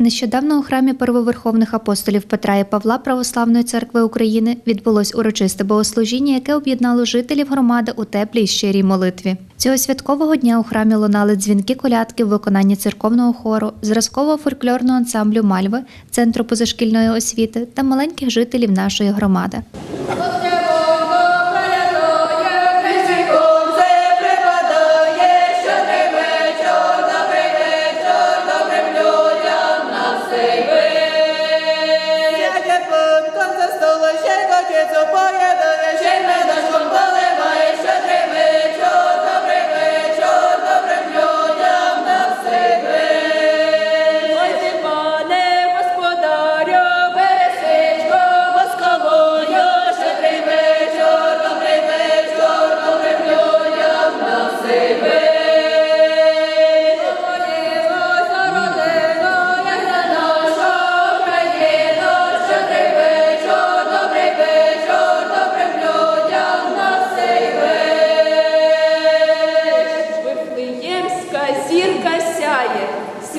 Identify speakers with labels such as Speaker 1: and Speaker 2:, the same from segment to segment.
Speaker 1: Нещодавно у храмі первоверховних апостолів Петра і Павла Православної церкви України відбулось урочисте богослужіння, яке об'єднало жителів громади у теплій щирій молитві. Цього святкового дня у храмі лунали дзвінки колядки в виконанні церковного хору, зразкового фольклорного ансамблю Мальви, центру позашкільної освіти та маленьких жителів нашої громади.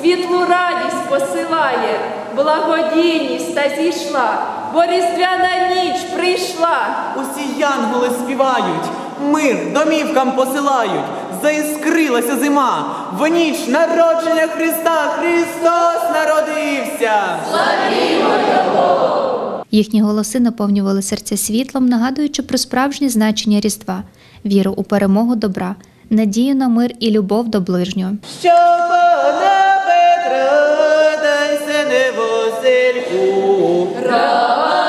Speaker 2: Світлу радість посилає, благодійність та зійшла, бо різдвяна ніч прийшла.
Speaker 3: Усі янголи співають, мир домівкам посилають, заіскрилася зима, в ніч народження Христа, Христос народився. Славімо!
Speaker 1: Їхні голоси наповнювали серця світлом, нагадуючи про справжнє значення Різдва, віру у перемогу добра, надію на мир і любов до ближнього.
Speaker 3: Що дай сине Васильку. Він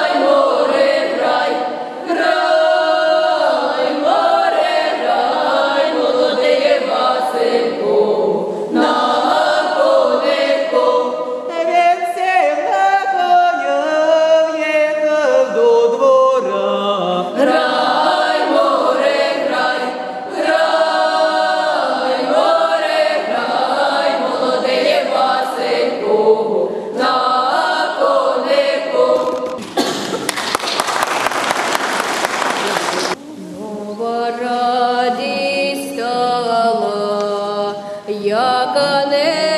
Speaker 2: яка небо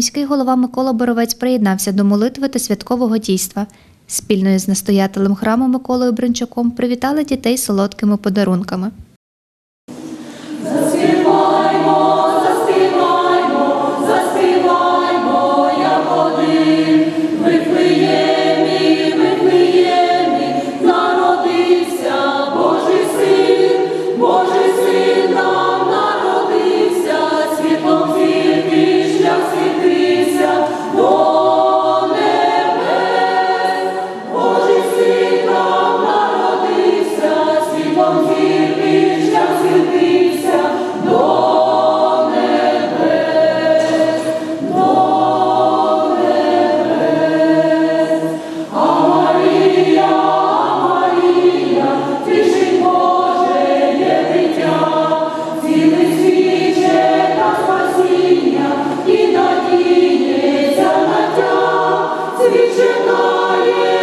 Speaker 1: Міський голова Микола Боровець приєднався до молитви та святкового дійства. Спільно з настоятелем храму Миколою Бринчаком привітали дітей солодкими подарунками.
Speaker 4: Lord.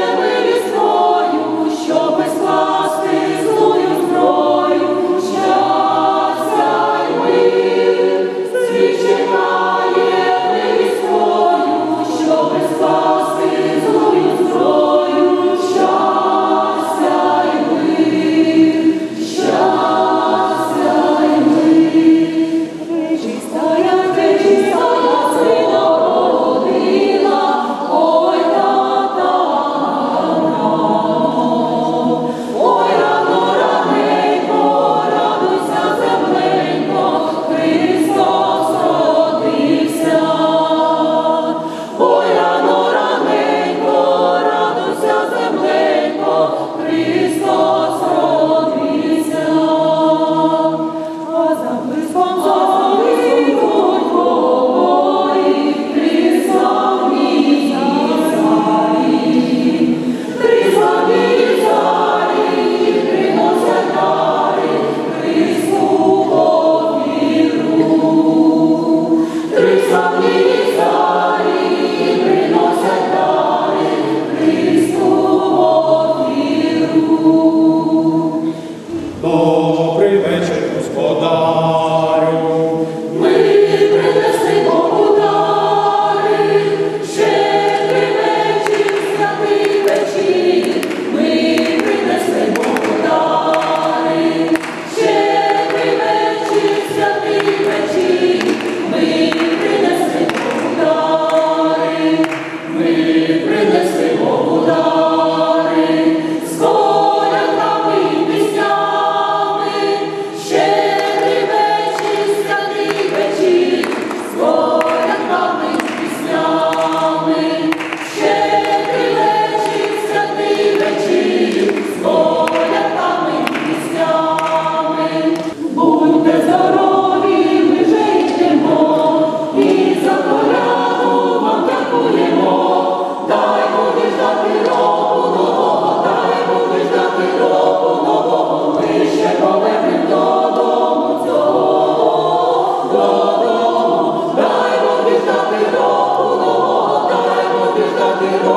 Speaker 4: Father,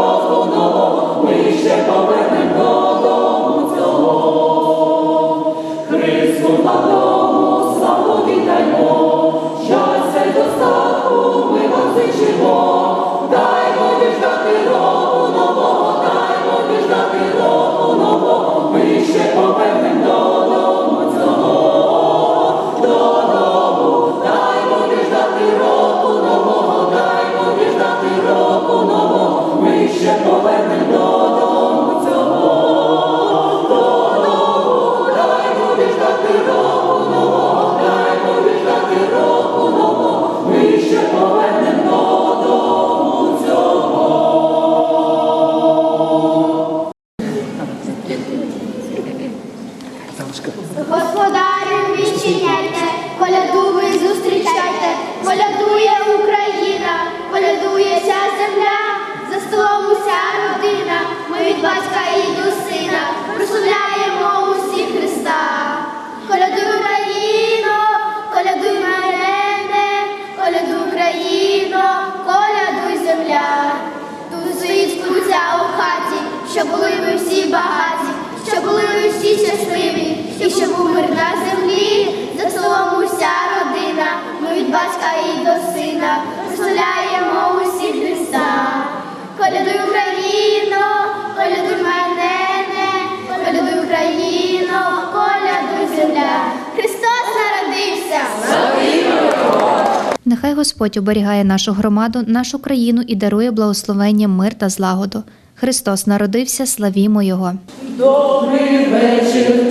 Speaker 4: Тут стоїть скруця у хаті, щоб були ви всі багаті, щоб були ви всі щасливі, і щоб був мир на землі, за столом уся родина, ми від батька і до сина прославляємо усі Христа. Колядуй Україно, колядуй мене, колядуй Україно,
Speaker 1: Господь оберігає нашу громаду, нашу країну і дарує благословення, мир та злагоду. Христос народився, славімо Його!
Speaker 2: Добрий вечір,